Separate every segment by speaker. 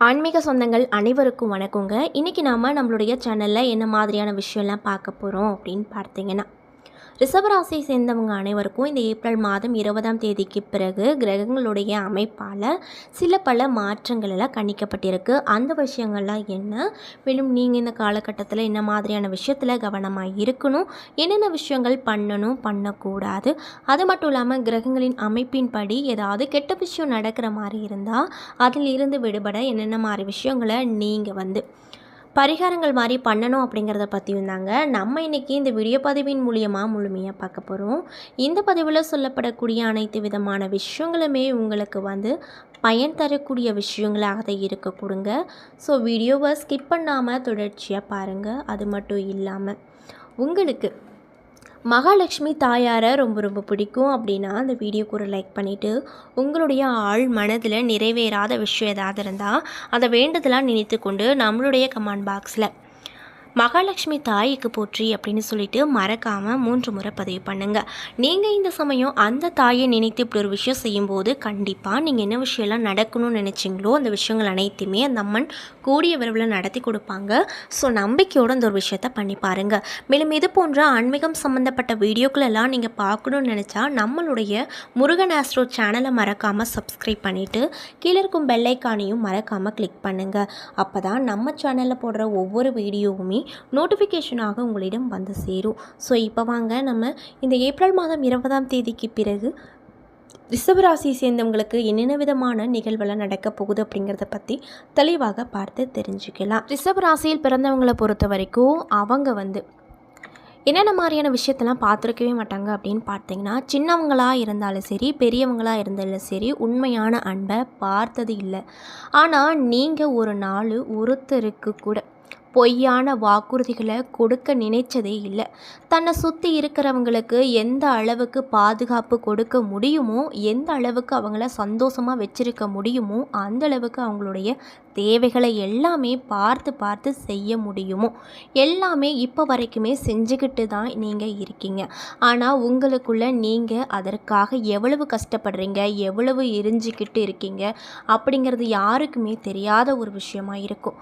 Speaker 1: ஆன்மீக சொந்தங்கள் அனைவருக்கும் வணக்கங்க. இன்றைக்கி நாம் நம்மளுடைய சேனலில் என்ன மாதிரியான விஷயம்லாம் பார்க்க போகிறோம் அப்படின்னு பார்த்தீங்கன்னா ரிஷபராசியை சேர்ந்தவங்க அனைவருக்கும் இந்த ஏப்ரல் மாதம் இருபதாம் தேதிக்கு பிறகு கிரகங்களுடைய அமைப்பால் சில பல மாற்றங்கள் எல்லாம் கணிக்கப்பட்டிருக்கு. அந்த விஷயங்கள்லாம் என்ன? மேலும் நீங்கள் இந்த காலகட்டத்தில் என்ன மாதிரியான விஷயத்தில் கவனமாக இருக்கணும்? என்னென்ன விஷயங்கள் பண்ணணும்? பண்ணக்கூடாது. அது மட்டும் இல்லாமல் கிரகங்களின் அமைப்பின்படி ஏதாவது கெட்ட விஷயம் நடக்கிற மாதிரி இருந்தால் அதில் இருந்து விடுபட என்னென்ன மாதிரி விஷயங்களை நீங்கள் வந்து பரிகாரங்கள் மாதிரி பண்ணணும் அப்படிங்கிறத பற்றியும் தாங்க நம்ம இன்றைக்கி இந்த வீடியோ பதிவின் மூலியமாக முழுமையாக பார்க்க போகிறோம் இந்த பதிவில் சொல்லப்படக்கூடிய அனைத்து விதமான விஷயங்களுமே உங்களுக்கு வந்து பயன் தரக்கூடிய விஷயங்களாக தான் இருக்க கொடுங்க. ஸோ வீடியோவை ஸ்கிப் பண்ணாமல் தொடர்ச்சியாக பாருங்கள் அது மட்டும் இல்லாமல் உங்களுக்கு மகாலட்சுமி தாயாரை ரொம்ப ரொம்ப பிடிக்கும் அப்படின்னா அந்த வீடியோக்கு ஒரு லைக் பண்ணிவிட்டு உங்களுடைய ஆள் மனதில் நிறைவேறாத விஷயம் ஏதாவது இருந்தால் அதை வேண்டுதலாக நினைத்து கொண்டு நம்மளுடைய கமெண்ட் பாக்ஸில் மகாலட்சுமி தாய்க்கு போற்றி அப்படின்னு சொல்லிட்டு மறக்காமல் மூன்று முறை பதிவு பண்ணுங்கள் நீங்கள் இந்த சமயம் அந்த தாயை நினைத்து இப்படி ஒரு விஷயம் செய்யும்போது கண்டிப்பாக நீங்கள் என்ன விஷயம்லாம் நடக்கணும்னு நினச்சிங்களோ அந்த விஷயங்கள் அனைத்துமே அந்த அம்மன் கூடிய விரைவில் நடத்தி கொடுப்பாங்க. ஸோ நம்பிக்கையோடு அந்த ஒரு விஷயத்த பண்ணி பாருங்கள் மேலும் இது போன்ற ஆன்மீகம் சம்மந்தப்பட்ட வீடியோக்களெல்லாம் நீங்கள் பார்க்கணும்னு நினச்சா நம்மளுடைய முருகன் ஆஸ்ட்ரோ சேனலை மறக்காமல் சப்ஸ்கிரைப் பண்ணிவிட்டு கீழே இருக்கும் பெல்லைக்கானையும் மறக்காமல் கிளிக் பண்ணுங்கள் அப்போ தான் நம்ம சேனலில் போடுற ஒவ்வொரு வீடியோவுமே நோட்டிஃபிகேஷனாக உங்களிடம் வந்து சேரும். ஸோ இப்போ வாங்க நம்ம இந்த ஏப்ரல் மாதம் இருபதாம் தேதிக்கு பிறகு ரிஷபராசியை சேர்ந்தவங்களுக்கு என்னென்ன விதமான நிகழ்வெல்லாம் நடக்க போகுது அப்படிங்கிறத பற்றி தெளிவாக பார்த்து தெரிஞ்சுக்கலாம். ரிஷபராசியில் பிறந்தவங்களை பொறுத்த வரைக்கும் அவங்க வந்து என்னென்ன மாதிரியான விஷயத்தெல்லாம் பார்த்துருக்கவே மாட்டாங்க அப்படின்னு பார்த்தீங்கன்னா சின்னவங்களாக இருந்தாலும் சரி பெரியவங்களாக இருந்தாலும் சரி உண்மையான அன்பை பார்த்தது இல்லை. ஆனால் நீங்கள் ஒரு நாள் ஒருத்தருக்கு கூட பொய்யான வாக்குறுதிகளை கொடுக்க நினைச்சதே இல்லை. தன்னை சுற்றி இருக்கிறவங்களுக்கு எந்த அளவுக்கு பாதுகாப்பு கொடுக்க முடியுமோ எந்த அளவுக்கு அவங்கள சந்தோஷமாக வச்சிருக்க முடியுமோ அந்த அளவுக்கு அவங்களுடைய தேவைகளை எல்லாமே பார்த்து பார்த்து செய்ய முடியுமோ. எல்லாமே இப்போ வரைக்குமே செஞ்சுக்கிட்டு தான் நீங்கள் இருக்கீங்க. ஆனால் உங்களுக்குள்ள நீங்கள் அதற்காக எவ்வளவு கஷ்டப்படுறீங்க எவ்வளவு எரிஞ்சிக்கிட்டு இருக்கீங்க அப்படிங்கிறது யாருக்குமே தெரியாத ஒரு விஷயமா இருக்கும்.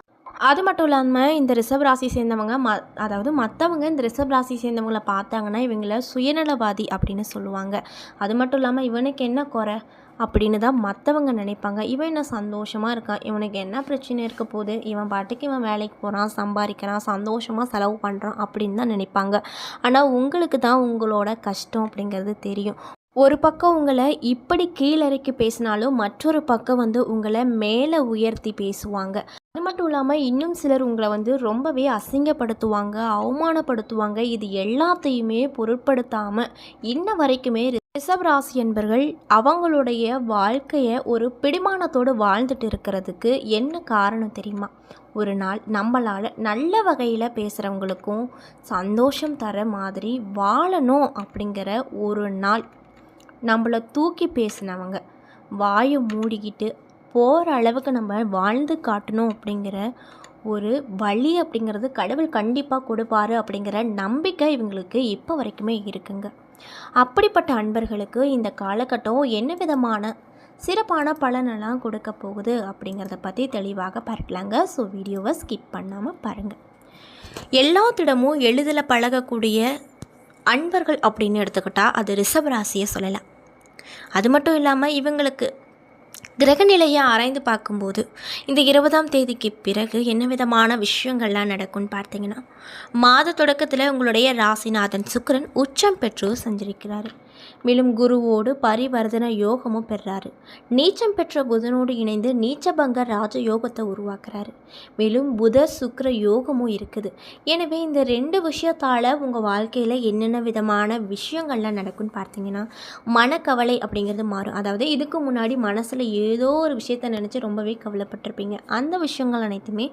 Speaker 1: அது மட்டும் இல்லாமல் இந்த ரிசர்வ் ராசி சேர்ந்தவங்க ம அதாவது மற்றவங்க இந்த ரிசர்வ் ராசி சேர்ந்தவங்கள பார்த்தாங்கன்னா இவங்கள சுயநலவாதி அப்படின்னு சொல்லுவாங்க. அது மட்டும் இல்லாமல் இவனுக்கு என்ன குறை அப்படின்னு தான் மற்றவங்க நினைப்பாங்க. இவன் என்ன சந்தோஷமாக இருக்கான்? இவனுக்கு என்ன பிரச்சனை இருக்க போகுது? இவன் பாட்டுக்கு இவன் வேலைக்கு போகிறான் சம்பாதிக்கிறான் சந்தோஷமாக செலவு பண்ணுறான் அப்படின்னு தான் நினைப்பாங்க. ஆனால் உங்களுக்கு தான் உங்களோட கஷ்டம் அப்படிங்கிறது தெரியும். ஒரு பக்கம் உங்களை இப்படி கீழிறக்கி பேசினாலும் மற்றொரு பக்கம் வந்து உங்களை மேலே உயர்த்தி பேசுவாங்க. அது மட்டும் இல்லாமல் இன்னும் சிலர் உங்களை வந்து ரொம்பவே அசிங்கப்படுத்துவாங்க அவமானப்படுத்துவாங்க. இது எல்லாத்தையுமே பொருட்படுத்தாமல் இன்ன வரைக்குமே ரிஷபராசி ராசி என்பர்கள் அவங்களுடைய வாழ்க்கையை ஒரு பிடிமானத்தோடு வாழ்ந்துட்டு இருக்கிறதுக்கு என்ன காரணம் தெரியுமா? ஒரு நாள் நம்மளால் நல்ல வகையில் பேசுகிறவங்களுக்கும் சந்தோஷம் தர மாதிரி வாழணும் அப்படிங்கிற ஒரு நாள். நம்மளை தூக்கி பேசினவங்க வாயை மூடிக்கிட்டு போகிற அளவுக்கு நம்ம வாழ்ந்து காட்டணும் அப்படிங்கிற ஒரு வழி அப்படிங்கிறது கடவுள் கண்டிப்பாக கொடுப்பாரு அப்படிங்கிற நம்பிக்கை இவங்களுக்கு இப்போ வரைக்குமே இருக்குங்க. அப்படிப்பட்ட அன்பர்களுக்கு இந்த காலகட்டம் என்ன விதமான சிறப்பான பலனெல்லாம் கொடுக்க போகுது அப்படிங்கிறத பற்றி தெளிவாக பார்க்கலாங்க. ஸோ வீடியோவை ஸ்கிப் பண்ணாமல் பாருங்கள் எல்லாத்திடமும் எளிதில் பழகக்கூடிய அன்பர்கள் அப்படின்னு எடுத்துக்கிட்டால் அது ரிஷபராசியை சொல்லலாம். அது மட்டும் இல்லாமல் இவங்களுக்கு கிரகநிலையை ஆராய்ந்து பார்க்கும்போது இந்த இருபதாம் தேதிக்கு பிறகு என்ன விதமான விஷயங்கள்லாம் நடக்கும்னு பார்த்தீங்கன்னா மாத தொடக்கத்தில் உங்களுடைய ராசிநாதன் சுக்கரன் உச்சம் பெற்று சஞ்சரிக்கிறார். மேலும் குருவோடு பரிவர்த்தன யோகமும் பெறாரு. நீச்சம் பெற்ற புதனோடு இணைந்து நீச்சபங்க ராஜ யோகத்தை உருவாக்குறாரு. மேலும் புத சுக்கர யோகமும் இருக்குது. எனவே இந்த ரெண்டு விஷயத்தால் உங்கள் வாழ்க்கையில் என்னென்ன விதமான விஷயங்கள்லாம் நடக்கும்னு பார்த்தீங்கன்னா மனக்கவலை அப்படிங்கிறது மாறும். அதாவது இதுக்கு முன்னாடி மனசில் ஏதோ ஒரு விஷயத்த நினச்சி ரொம்பவே கவலைப்பட்டிருப்பீங்க. அந்த விஷயங்கள் அனைத்துமே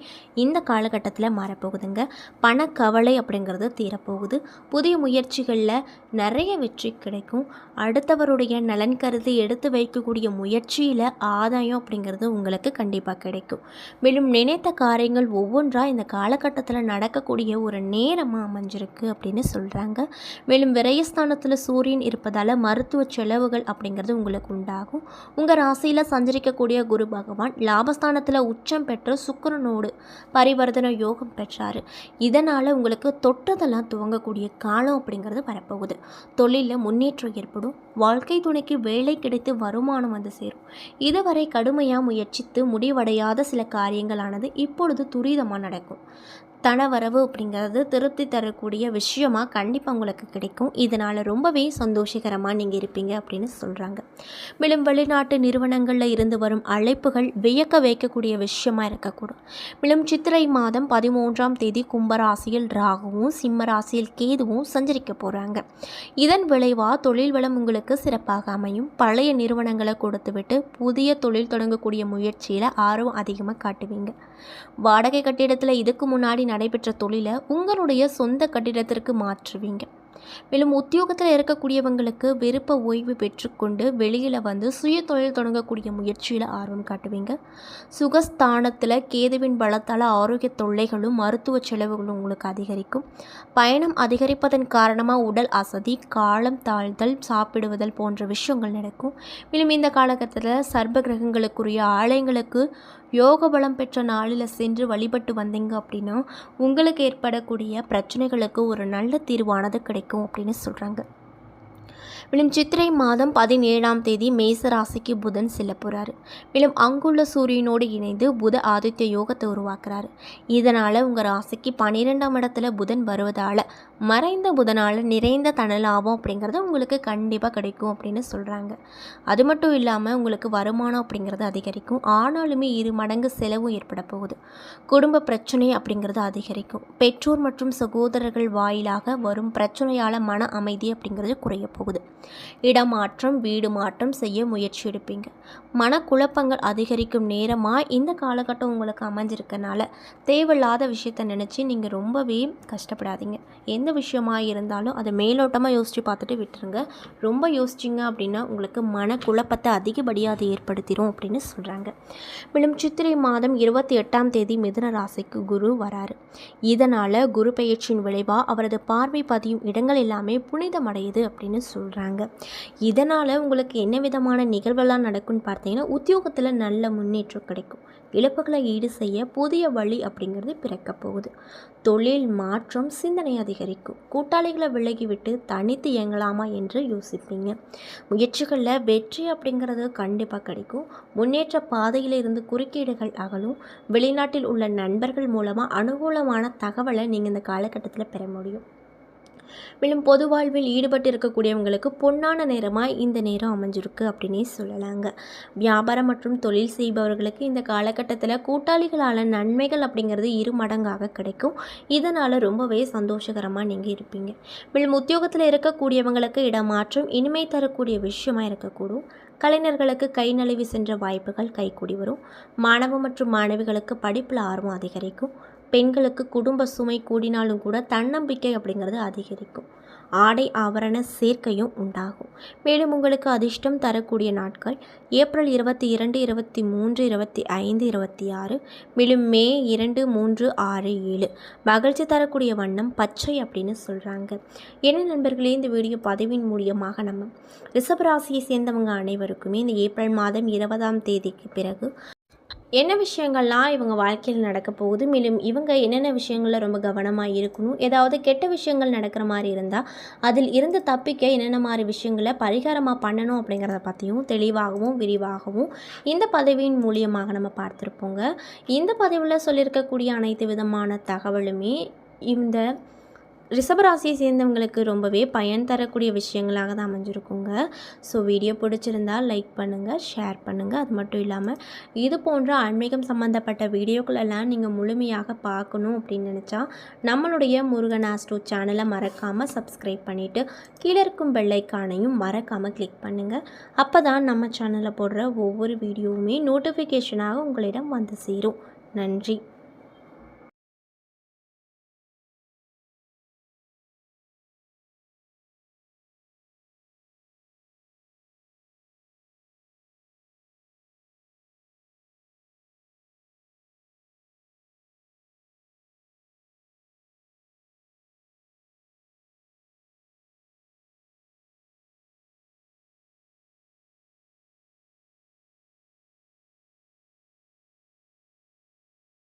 Speaker 1: இந்த காலகட்டத்தில் மாறப்போகுதுங்க. பணக்கவலை அப்படிங்கிறது தீரப்போகுது. புதிய முயற்சிகளில் நிறைய வெற்றி கிடைக்கும். அடுத்தவருடைய நலன் கருதி எடுத்து வைக்கக்கூடிய முயற்சியில் ஆதாயம் அப்படிங்கிறது உங்களுக்கு கண்டிப்பாக கிடைக்கும். மேலும் நினைத்த காரியங்கள் ஒவ்வொன்றா இந்த காலகட்டத்தில் நடக்கக்கூடிய ஒரு நேரமாக அமைஞ்சிருக்கு அப்படின்னு சொல்கிறாங்க மேலும் விரயஸ்தானத்தில் சூரியன் இருப்பதால் மருத்துவ செலவுகள் அப்படிங்கிறது உங்களுக்கு உண்டாகும். உங்கள் ராசியில் சஞ்சரிக்கக்கூடிய குரு பகவான் லாபஸ்தானத்தில் உச்சம் பெற்ற சுக்கரனோடு பரிவர்த்தன யோகம் பெற்றார். இதனால் உங்களுக்கு தொட்டதெல்லாம் துவங்கக்கூடிய காலம் அப்படிங்கிறது வரப்போகுது. தொழிலில் முன்னேற்றம் ஏற்படும். வாழ்க்கை துணைக்கு வேலை கிடைத்து வருமானம் வந்து சேரும். இதுவரை கடுமையாக முயற்சித்து முடிவடையாத சில காரியங்களானது இப்பொழுது துரிதமாக நடக்கும். தனவரவு அப்படிங்கிறது திருப்தி தரக்கூடிய விஷயமா கண்டிப்பாக உங்களுக்கு கிடைக்கும். இதனால் ரொம்பவே சந்தோஷகரமாக நீங்கள் இருப்பீங்க அப்படின்னு சொல்கிறாங்க மேலும் வெளிநாட்டு நிறுவனங்களில் இருந்து வரும் அழைப்புகள் வியக்க வைக்கக்கூடிய விஷயமா இருக்கக்கூடும். மேலும் சித்திரை மாதம் பதிமூன்றாம் தேதி கும்பராசியில் ராகுவும் சிம்மராசியில் கேதுவும் சஞ்சரிக்க போகிறாங்க இதன் விளைவாக தொழில் வளம் உங்களுக்கு சிறப்பாக அமையும். பழைய நிறுவனங்களை கொடுத்துவிட்டு புதிய தொழில் தொடங்கக்கூடிய முயற்சியில் ஆர்வம் அதிகமாக காட்டுவீங்க. வாடகை கட்டிடத்தில் இதுக்கு முன்னாடி நடைபெற்ற தொழிலை உங்களுடைய சொந்த கட்டிடத்திற்கு மாற்றுவீங்க. மேலும் உத்தியோகத்தில் இருக்கக்கூடியவங்களுக்கு விருப்ப ஓய்வு பெற்றுக்கொண்டு வெளியில் வந்து சுய தொழில் தொடங்கக்கூடிய முயற்சியில் ஆர்வம் காட்டுவீங்க. சுகஸ்தானத்தில் கேதுவின் பலத்தால் ஆரோக்கிய தொல்லைகளும் மருத்துவ செலவுகளும் உங்களுக்கு அதிகரிக்கும். பயணம் அதிகரிப்பதன் காரணமாக உடல் அசதி காலம் தாழ்தல் சாப்பிடுவதல் போன்ற விஷயங்கள் நடக்கும். மேலும் இந்த காலகட்டத்தில் சர்ப கிரகங்களுக்குரிய ஆலயங்களுக்கு யோக பலம் பெற்ற நாளில் சென்று வழிபட்டு வந்தீங்க அப்படின்னா உங்களுக்கு ஏற்படக்கூடிய பிரச்சனைகளுக்கு ஒரு நல்ல தீர்வானது கிடைக்கும் அப்படின்னு சொல்கிறாங்க மேலும் சித்திரை மாதம் பதினேழாம் தேதி மேச ராசிக்கு புதன் செல்ல போகிறாரு மேலும் அங்குள்ள சூரியனோடு இணைந்து புத ஆதித்ய யோகத்தை உருவாக்குறாரு. இதனால் உங்கள் ராசிக்கு பன்னிரெண்டாம் இடத்துல புதன் வருவதால் மறைந்த புதனால் நிறைந்த தன லாபம் அப்படிங்கிறது உங்களுக்கு கண்டிப்பாக கிடைக்கும் அப்படின்னு சொல்கிறாங்க அது மட்டும் இல்லாமல் உங்களுக்கு வருமானம் அப்படிங்கிறது அதிகரிக்கும். ஆனாலுமே இரு மடங்கு செலவும் ஏற்பட போகுது. குடும்ப பிரச்சனை அப்படிங்கிறது அதிகரிக்கும். பெற்றோர் மற்றும் சகோதரர்கள் வாயிலாக வரும் பிரச்சனையால் மன அமைதி அப்படிங்கிறது குறைய போகுது. இடமாற்றம் வீடு மாற்றம் செய்ய முயற்சி எடுப்பீங்க. மனக்குழப்பங்கள் அதிகரிக்கும் நேரமாக இந்த காலகட்டம் உங்களுக்கு அமைஞ்சிருக்கனால தேவையில்லாத விஷயத்த நினச்சி நீங்கள் ரொம்பவே கஷ்டப்படாதீங்க. எந்த விஷயமாக இருந்தாலும் அதை மேலோட்டமாக யோசித்து பார்த்துட்டு விட்டுருங்க. ரொம்ப யோசிச்சிங்க அப்படின்னா உங்களுக்கு மனக்குழப்பத்தை அதிகப்படியாக அது ஏற்படுத்திடும் அப்படின்னு சொல்கிறாங்க மேலும் சித்திரை மாதம் இருபத்தி எட்டாம் தேதி மிதுன ராசிக்கு குரு வராரு. இதனால் குரு பெயர்ச்சியின் விளைவாக அவரது பார்வை பதியும் இடங்கள் எல்லாமே புனிதமடையுது அப்படின்னு சொல்கிறாங்க சொல்கிறாங்க இதனால் உங்களுக்கு என்ன விதமான நிகழ்வெல்லாம் நடக்கும்னு பார்த்தீங்கன்னா உத்தியோகத்தில் நல்ல முன்னேற்றம் கிடைக்கும். இழப்புகளை ஈடு செய்ய புதிய வழி அப்படிங்கிறது பிறக்க போகுது. தொழில் மாற்றம் சிந்தனை அதிகரிக்கும். கூட்டாளிகளை விலகிவிட்டு தனித்து இயங்கலாமா என்று யோசிப்பீங்க. முயற்சிகளில் வெற்றி அப்படிங்கிறது கண்டிப்பாக கிடைக்கும். முன்னேற்ற பாதையில் இருந்து குறுக்கீடுகள் அகலும். வெளிநாட்டில் உள்ள நண்பர்கள் மூலமாக அனுகூலமான தகவலை நீங்கள் இந்த காலகட்டத்தில் பெற முடியும். மேலும் பொது வாழ்வில் ஈடுபட்டு இருக்கக்கூடியவங்களுக்கு பொன்னான நேரமாக இந்த நேரம் அமைஞ்சிருக்கு அப்படின்னே சொல்லலாங்க. வியாபாரம் மற்றும் தொழில் செய்பவர்களுக்கு இந்த காலகட்டத்தில் கூட்டாளிகளால் நன்மைகள் அப்படிங்கிறது இரு மடங்காக கிடைக்கும். இதனால் ரொம்பவே சந்தோஷகரமாக நீங்கள் இருப்பீங்க. மேலும் உத்தியோகத்தில் இருக்கக்கூடியவங்களுக்கு இடமாற்றம் இனிமை தரக்கூடிய விஷயமா இருக்கக்கூடும். கலைஞர்களுக்கு கை நழுவி சென்ற வாய்ப்புகள் கைகூடி வரும். மாணவ மற்றும் மாணவிகளுக்கு படிப்பில் ஆர்வம் அதிகரிக்கும். பெண்களுக்கு குடும்ப சுமை கூடினாலும் கூட தன்னம்பிக்கை அப்படிங்கிறது அதிகரிக்கும். ஆடை ஆபரண சேர்க்கையும் உண்டாகும். மேலும் உங்களுக்கு அதிர்ஷ்டம் தரக்கூடிய நாட்கள் ஏப்ரல் இருபத்தி இரண்டு இருபத்தி மூன்று இருபத்தி ஐந்து இருபத்தி ஆறு மேலும் மே இரண்டு மூன்று ஆறு ஏழு. மகிழ்ச்சி தரக்கூடிய வண்ணம் பச்சை அப்படின்னு சொல்கிறாங்க என்ன நண்பர்களே இந்த வீடியோ பதிவின் மூலியமாக நம்ம ரிஷபராசியை சேர்ந்தவங்க அனைவருக்குமே இந்த ஏப்ரல் மாதம் இருபதாம் தேதிக்கு பிறகு என்ன விஷயங்கள்லாம் இவங்க வாழ்க்கையில் நடக்க போகுது? மேலும் இவங்க என்னென்ன விஷயங்களில் ரொம்ப கவனமாக இருக்கணும்? ஏதாவது கெட்ட விஷயங்கள் நடக்கிற மாதிரி இருந்தால் அதில் இருந்து தப்பிக்க என்னென்ன மாதிரி விஷயங்களை பரிகாரமாக பண்ணணும் அப்படிங்கிறத பற்றியும் தெளிவாகவும் விரிவாகவும் இந்த பதவியின் மூலியமாக நம்ம பார்த்துருப்போங்க. இந்த பதவியில் சொல்லியிருக்கக்கூடிய அனைத்து விதமான தகவலுமே இந்த ரிஷபராசியை சேர்ந்தவங்களுக்கு ரொம்பவே பயன் தரக்கூடிய விஷயங்களாக தான் அமைஞ்சிருக்குங்க. ஸோ வீடியோ பிடிச்சிருந்தால் லைக் பண்ணுங்கள் ஷேர் பண்ணுங்கள் அது மட்டும் இல்லாமல் இது போன்ற ஆன்மீகம் சம்மந்தப்பட்ட வீடியோக்களெல்லாம் நீங்கள் முழுமையாக பார்க்கணும் அப்படின்னு நினச்சா நம்மளுடைய முருகன் ஆஸ்ட்ரோ சேனலை மறக்காமல் சப்ஸ்கிரைப் பண்ணிவிட்டு கீழே இருக்கும் பெல்லைக்கானையும் மறக்காமல் கிளிக் பண்ணுங்கள் அப்போ தான் நம்ம சேனலில் போடுற ஒவ்வொரு வீடியோவுமே நோட்டிஃபிகேஷனாக உங்களிடம் வந்து சேரும். நன்றி.